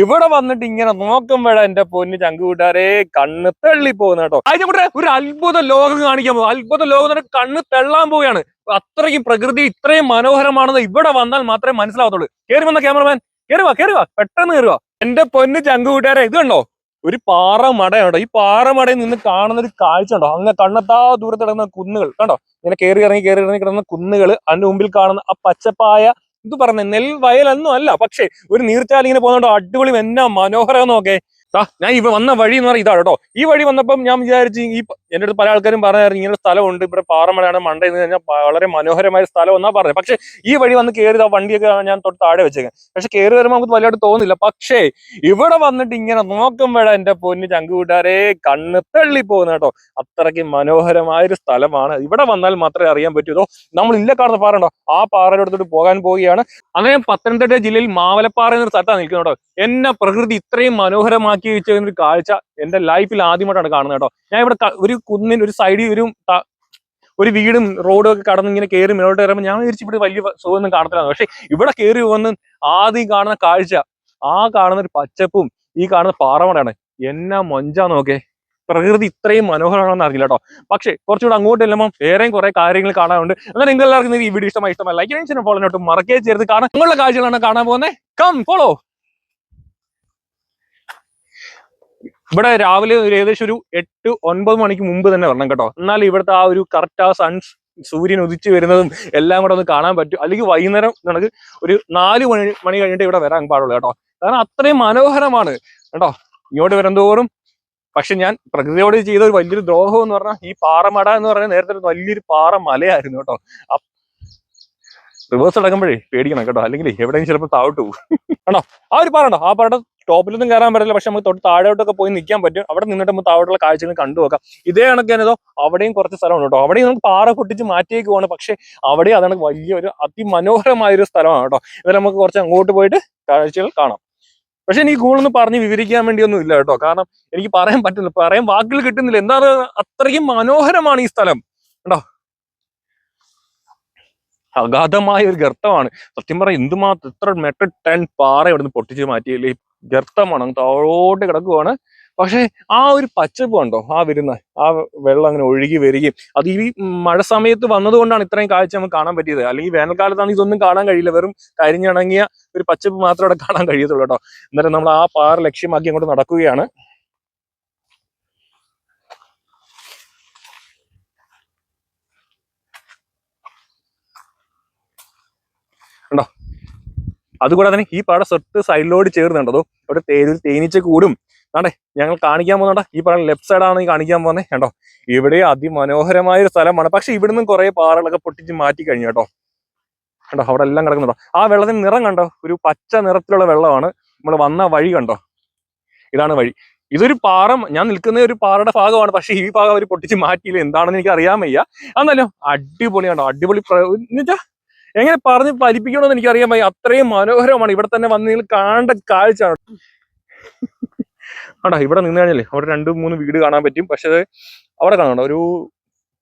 ഇവിടെ വന്നിട്ട് ഇങ്ങനെ നോക്കുമ്പോഴാ എന്റെ പൊന്ന് ചങ്ക് കൂട്ടാരെ കണ്ണ് തള്ളി പോകുന്ന കേട്ടോ. അതിന്റെ കൂടെ ഒരു അത്ഭുത ലോകം കാണിക്കാൻ പോകും അത്ഭുത ലോകം തന്നെ കണ്ണ് തള്ളാൻ പോവുകയാണ്. അത്രയ്ക്കും പ്രകൃതി ഇത്രയും മനോഹരമാണെന്ന് ഇവിടെ വന്നാൽ മാത്രമേ മനസ്സിലാവത്തുള്ളൂ. കയറി വന്ന ക്യാമറമാൻ. കയറുവാ വാ കയറി വാ. പെട്ടെന്ന് കയറുവാ എന്റെ പൊന്ന് ചങ്ക് കൂട്ടുകാരെ ഇത് കണ്ടോ? ഒരു പാറ മടയുണ്ടോ ഈ പാറ മടയിൽ നിന്ന് കാണുന്ന ഒരു കാഴ്ച ഉണ്ടോ അങ്ങ് കണ്ണത്താ ദൂരത്ത് കിടക്കുന്ന കുന്നുകൾ. കണ്ടോ? ഇങ്ങനെ കയറി ഇറങ്ങി കയറി ഇറങ്ങി കിടന്ന കുന്നുകൾ. അതിന്റെ മുമ്പിൽ കാണുന്ന ആ പച്ചപ്പായ ഇത് പറഞ്ഞ നെൽ വയലൊന്നും അല്ല. പക്ഷേ ഒരു നീർച്ചാലിങ്ങനെ പോകുന്നോണ്ട് അടിപൊളി എന്നാ മനോഹരം നോക്കേ ഞാൻ ഇവ വന്ന വഴി എന്ന് പറഞ്ഞാൽ ഇതാണ് കേട്ടോ. ഈ വഴി വന്നപ്പം ഞാൻ വിചാരിച്ചു ഈ എന്റെ അടുത്ത് പല ആൾക്കാരും പറഞ്ഞായിരുന്നു ഇങ്ങനെ സ്ഥലമുണ്ട് ഇവിടെ പാറമലയാണ് മണ്ട എന്ന് കഴിഞ്ഞാൽ വളരെ മനോഹരമായ സ്ഥലം എന്നാ പറഞ്ഞത്. പക്ഷെ ഈ വഴി വന്ന് കയറി ആ വണ്ടിയൊക്കെ ഞാൻ തൊട്ട് താഴെ വെച്ചേക്കാം. പക്ഷെ കയറി വരുമ്പോൾ നമുക്ക് വലിയ തോന്നില്ല. പക്ഷേ ഇവിടെ വന്നിട്ട് ഇങ്ങനെ നോക്കുമ്പോഴാ എന്റെ പൊന്ന് ചങ്ക് കൂട്ടാരെ കണ്ണ് തള്ളി പോകുന്ന കേട്ടോ. അത്രയ്ക്ക് മനോഹരമായ ഒരു സ്ഥലമാണ്. ഇവിടെ വന്നാൽ മാത്രമേ അറിയാൻ പറ്റൂ. നമ്മൾ ഇല്ല കാണുന്ന പാറ ഉണ്ടോ? ആ പാറയുടെ അടുത്തോട്ട് പോകാൻ പോവുകയാണ്. അങ്ങനെ പത്തനംതിട്ട ജില്ലയിൽ മാവലപ്പാറ എന്നൊരു സ്ഥലത്താണ് നിൽക്കുന്നത് കേട്ടോ. എന്നെ പ്രകൃതി ഇത്രയും മനോഹരമാക്കി വെച്ച ഒരു കാഴ്ച എന്റെ ലൈഫിൽ ആദ്യമായിട്ടാണ് കാണുന്നത് കേട്ടോ. ഞാൻ ഇവിടെ ഒരു കുന്നിൻ ഒരു സൈഡിൽ ഒരു ഒരു വീടും റോഡും ഒക്കെ കടന്ന് ഇങ്ങനെ കയറി മേലോട്ട് കയറുമ്പോൾ ഞാൻ വിചാരിച്ചു ഇവിടെ വലിയ സുഖമൊന്നും കാണത്തില്ല പക്ഷെ ഇവിടെ കയറി വന്ന് ആദ്യം കാണുന്ന കാഴ്ച ആ കാണുന്ന ഒരു പച്ചപ്പും ഈ കാണുന്ന പാറമടയാണ്. എന്നാ മൊഞ്ചാ നോക്കേ. പ്രകൃതി ഇത്രയും മനോഹരമാണെന്ന് അറിയില്ല കേട്ടോ. പക്ഷേ കുറച്ചുകൂടെ അങ്ങോട്ട് ചെല്ലുമ്പോൾ വേറെയും കുറെ കാര്യങ്ങൾ കാണാനുണ്ട്. എന്നാൽ നിങ്ങൾ എല്ലാവർക്കും ഈ വീഡിയോ ഇഷ്ടമായി ഇഷ്ടമായി ലൈക്ക് ഫോളോ നോട്ട് മറക്കേ ചേർത്ത് കാണാൻ നിങ്ങളുടെ കാഴ്ചകളാണ് കാണാൻ പോകുന്നത് കം ഫോളോ ഇവിടെ രാവിലെ ഏകദേശം ഒരു എട്ട് ഒൻപത് മണിക്ക് മുമ്പ് തന്നെ വരണം കേട്ടോ. എന്നാൽ ഇവിടുത്തെ ആ ഒരു കറക്റ്റ് ആ സൺ സൂര്യൻ ഉദിച്ചു വരുന്നതും എല്ലാം കൂടെ ഒന്ന് കാണാൻ പറ്റും. അല്ലെങ്കിൽ വൈകുന്നേരം നമുക്ക് ഒരു നാല് മണി മണി കഴിഞ്ഞിട്ട് ഇവിടെ വരാൻ പാടുള്ളൂ കേട്ടോ. കാരണം അത്രയും മനോഹരമാണ് കേട്ടോ. ഇങ്ങോട്ട് വരുന്തോറും പക്ഷെ ഞാൻ പ്രകൃതിയോട് ചെയ്ത ഒരു വലിയൊരു ദ്രോഹം എന്ന് പറഞ്ഞാൽ ഈ പാറമട എന്ന് പറഞ്ഞാൽ നേരത്തെ ഒരു വലിയൊരു പാറ മലയായിരുന്നു കേട്ടോ റിവേഴ്സ് അടക്കുമ്പോഴേ പേടിക്കണം കേട്ടോ. അല്ലെങ്കിൽ എവിടെയും ചിലപ്പോൾ താഴോട്ട് പോകും. ആണോ? ആ ഒരു പാറ ഉണ്ടോ? ആ പാറയുടെ ടോപ്പിലൊന്നും കയറാൻ പറ്റില്ല. പക്ഷെ നമുക്ക് തൊട്ട് താഴോട്ടൊക്കെ പോയി നിൽക്കാൻ പറ്റും. അവിടെ നിന്നിട്ട് നമുക്ക് താഴോട്ടുള്ള കാഴ്ചകൾ കണ്ടു നോക്കാം. ഇതേ കണക്ക് തന്നെ അവിടെയും കുറച്ച് സ്ഥലമുണ്ട് കേട്ടോ. അവിടെയും നമുക്ക് പാറ പൊട്ടിച്ച് മാറ്റിയേക്ക് പോകണം പക്ഷെ അവിടെ അതാണ് വലിയൊരു അതിമനോഹരമായ ഒരു സ്ഥലമാണ് കേട്ടോ. ഇതിൽ നമുക്ക് കുറച്ച് അങ്ങോട്ട് പോയിട്ട് കാഴ്ചകൾ കാണാം. പക്ഷെ എനിക്ക് കൂടുതലൊന്നും പറഞ്ഞ് വിവരിക്കാൻ വേണ്ടിയൊന്നും ഇല്ല കേട്ടോ. കാരണം എനിക്ക് പറയാൻ പറ്റുന്നില്ല. പറയാൻ വാക്കുകൾ കിട്ടുന്നില്ല. എന്താണ് അത്രയും മനോഹരമാണ് ഈ സ്ഥലം കേട്ടോ. അഗാധമായ ഒരു ഗർത്തമാണ്. സത്യം പറയാം എന്തുമാത്രം എത്ര മെട്രിക് ടൺ പാറ ഇവിടുന്ന് പൊട്ടിച്ച് മാറ്റിയില്ലേ? ഗർത്തമാണ്. അങ്ങ് താഴോട്ട് കിടക്കുവാണ്. പക്ഷെ ആ ഒരു പച്ചപ്പ് കണ്ടോ? ആ വരുന്ന ആ വെള്ളം അങ്ങനെ ഒഴുകി വരികയും അത് ഈ മഴ സമയത്ത് വന്നതുകൊണ്ടാണ് ഇത്രയും കാഴ്ച നമുക്ക് കാണാൻ പറ്റിയത്. അല്ലെങ്കിൽ വേനൽക്കാലത്താണ് ഇതൊന്നും കാണാൻ കഴിയില്ല. വെറും കരിഞ്ഞിണങ്ങിയ ഒരു പച്ചപ്പ് മാത്രമേ അവിടെ കാണാൻ കഴിയത്തുള്ളൂ കേട്ടോ. എന്നാലും നമ്മൾ ആ പാറ ലക്ഷ്യമാക്കി അങ്ങോട്ട് നടക്കുകയാണ്. ഉണ്ടോ അതുകൂടാതെ തന്നെ ഈ പാട സ്വത്ത് സൈഡിലോട് ചേർന്നുണ്ടോ ഇവിടെ തേരിൽ തേനീച്ച കൂടും. ആണ്ടേ ഞങ്ങൾ കാണിക്കാൻ പോകുന്നുണ്ടോ ഈ പാടം ലെഫ്റ്റ് സൈഡാണ് ഈ കാണിക്കാൻ പോകുന്നത് കേട്ടോ ഇവിടെ അതിമനോഹരമായ ഒരു സ്ഥലമാണ്. പക്ഷെ ഇവിടുന്ന് കുറെ പാറകളൊക്കെ പൊട്ടിച്ച് മാറ്റി കഴിഞ്ഞു കേട്ടോ. കണ്ടോ അവിടെ എല്ലാം കിടക്കുന്നുണ്ടോ ആ വെള്ളത്തിന് നിറം കണ്ടോ? ഒരു പച്ച നിറത്തിലുള്ള വെള്ളമാണ്. നമ്മൾ വന്ന വഴി കണ്ടോ? ഇതാണ് വഴി. ഇതൊരു പാറ ഞാൻ നിൽക്കുന്ന ഒരു പാറയുടെ ഭാഗമാണ്. പക്ഷെ ഈ ഭാഗം അവർ പൊട്ടിച്ച് മാറ്റിയില്ല. എന്താണെന്ന് എനിക്ക് അറിയാൻ വയ്യ. എന്നാലും അടിപൊളിയാണോ അടിപൊളി എന്നുവെച്ചാ എങ്ങനെ പറഞ്ഞ് ഫലിപ്പിക്കണമെന്ന് എനിക്ക് അറിയാൻ വയ്യ. അത്രയും മനോഹരമാണ് ഇവിടെ തന്നെ വന്ന് നിങ്ങൾ കാണേണ്ട കാഴ്ച ആടാ ഇവിടെ നിന്ന് കഴിഞ്ഞാലേ അവിടെ രണ്ട് മൂന്ന് വീട് കാണാൻ പറ്റും. പക്ഷെ അവിടെ കാണണ്ട ഒരു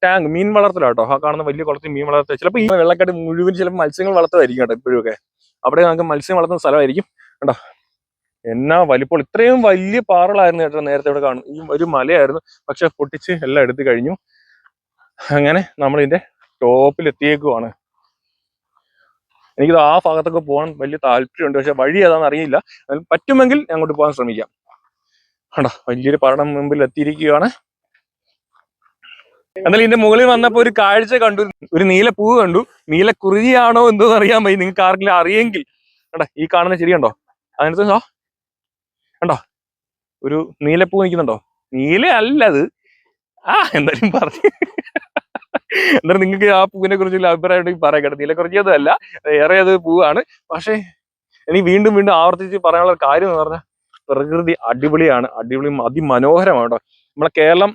ടാങ്ക് മീൻ വളർത്തലാട്ടോ. ആ കാണുന്ന വലിയ കുളത്തിൽ മീൻ വളർത്തൽ ചിലപ്പോൾ ഈ വെള്ളക്കാട്ട് മുഴുവൻ ചിലപ്പോൾ മത്സ്യങ്ങൾ വളർത്തതായിരിക്കും കേട്ടോ ഇപ്പോഴും ഒക്കെ. അവിടെ നമുക്ക് മത്സ്യം വളർത്തുന്ന സ്ഥലമായിരിക്കും. കേട്ടോ എന്നാ വലിപ്പോൾ ഇത്രയും വലിയ പാറകളായിരുന്നു കേട്ടോ നേരത്തെ ഇവിടെ കാണും ഈ ഒരു മലയായിരുന്നു. പക്ഷെ പൊട്ടിച്ച് എല്ലാം എടുത്തു കഴിഞ്ഞു. അങ്ങനെ നമ്മളിതിന്റെ ടോപ്പിലെത്തിയേക്കുവാണ്. എനിക്കിത് ആ ഭാഗത്തൊക്കെ പോകാൻ വലിയ താല്പര്യമുണ്ട്. പക്ഷെ വഴി ഏതാണെന്ന് അറിയില്ല. എന്നാലും പറ്റുമെങ്കിൽ അങ്ങോട്ട് പോകാൻ ശ്രമിക്കാം. കണ്ടോ വലിയൊരു പഠനം മുമ്പിൽ എത്തിയിരിക്കുകയാണ്. എന്നാൽ ഇതിന്റെ മുകളിൽ വന്നപ്പോ ഒരു കാഴ്ച കണ്ടു. ഒരു നീല പൂവ് കണ്ടു. നീല കുറിയാണോ എന്തോ അറിയാൻ പറ്റി നിങ്ങൾക്ക് ആർക്കെങ്കിലും അറിയെങ്കിൽ. കണ്ടോ ഈ കാണുന്ന ചെടി കണ്ടോ അതിനകത്ത് സോ കണ്ടോ? ഒരു നീലപ്പൂ നിൽക്കുന്നുണ്ടോ? നീല അല്ലത് ആ എന്തായാലും പറഞ്ഞു. എന്നാലും നിങ്ങൾക്ക് ആ പൂവിനെ കുറിച്ചുള്ള അഭിപ്രായം ഉണ്ടെങ്കിൽ പറയാൻ കേട്ടോ. നീലക്കുറിച്ചി അതല്ല ഏറെ അത് പൂവാണ്. പക്ഷേ എനിക്ക് വീണ്ടും വീണ്ടും ആവർത്തിച്ച് പറയാനുള്ള കാര്യം എന്ന് പറഞ്ഞാൽ പ്രകൃതി അടിപൊളിയാണ്. അടിപൊളി അതിമനോഹരമാണ് കേട്ടോ. നമ്മളെ കേരളം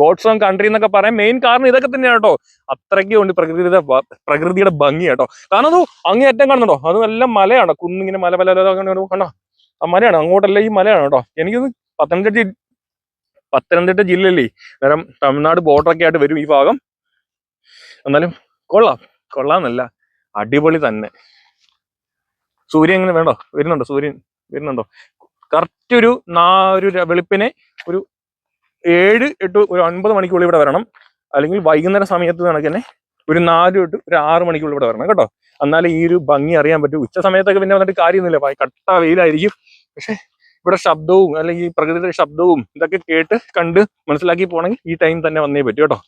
ഗോഡ്സ് ഓൺ കൺട്രി എന്നൊക്കെ പറയാൻ മെയിൻ കാരണം ഇതൊക്കെ തന്നെയാണ് കേട്ടോ. അത്രയ്ക്കും ഉണ്ട് പ്രകൃതിയുടെ പ്രകൃതിയുടെ ഭംഗി കേട്ടോ. കാരണം അത് അങ്ങേയറ്റം കാണുന്നുണ്ടോ? അത് നല്ല മലയാണ്. കുന്നിങ്ങനെ മല അങ്ങനെ കണ്ടോ? ആ മലയാണ്. അങ്ങോട്ടല്ല ഈ മലയാണ് കേട്ടോ. എനിക്കൊന്ന് പത്തനംതിട്ട പത്തനംതിട്ട ജില്ലയിലേ നേരം തമിഴ്നാട് ബോർഡറൊക്കെ ആയിട്ട് വരും ഈ ഭാഗം. എന്നാലും കൊള്ളാം. കൊള്ളാന്നല്ല. അടിപൊളി തന്നെ. സൂര്യൻ എങ്ങനെ വേണ്ടോ? വരുന്നുണ്ടോ? സൂര്യൻ വരുന്നുണ്ടോ? കറക്റ്റ് ഒരു നാ ഒരു വെളുപ്പിനെ ഒരു ഏഴ് എട്ട് ഒരു ഒൻപത് മണിക്കുള്ളിൽ ഇവിടെ വരണം. അല്ലെങ്കിൽ വൈകുന്നേര സമയത്ത് കണക്കന്നെ ഒരു നാല് തൊട്ട് ഒരു ആറ് മണിക്കുള്ളിൽ ഇവിടെ വരണം കേട്ടോ. എന്നാലേ ഈ ഒരു ഭംഗി അറിയാൻ പറ്റും. ഉച്ച സമയത്തൊക്കെ പിന്നെ വന്നിട്ട് കാര്യമൊന്നുമില്ല. കട്ട വെയിലായിരിക്കും. പക്ഷെ ഇവിടെ ശബ്ദവും അല്ലെങ്കിൽ പ്രകൃതിയുടെ ശബ്ദവും ഇതൊക്കെ കേട്ട് കണ്ട് മനസ്സിലാക്കി പോകണമെങ്കിൽ ഈ ടൈം തന്നെ വന്നേ പറ്റൂ കേട്ടോ.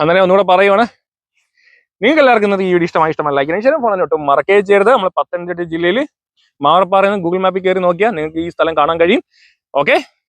അങ്ങനെ ഒന്നുകൂടെ പറയുവാണ്. നിങ്ങൾക്ക് എല്ലാവർക്കും ഇന്നത്തെ ഈ വീഡിയോ ഇഷ്ടമായി ഇഷ്ടമല്ല ലൈക്ക് ഫോൺ ഒട്ടും മറക്കേ ചെയ്യരുത്. നമ്മൾ പത്തനംതിട്ട ജില്ലയിൽ മാവർപ്പാറയിൽ നിന്ന് ഗൂഗിൾ മാപ്പിൽ കയറി നോക്കിയാൽ നിങ്ങൾക്ക് ഈ സ്ഥലം കാണാൻ കഴിയും. ഓക്കെ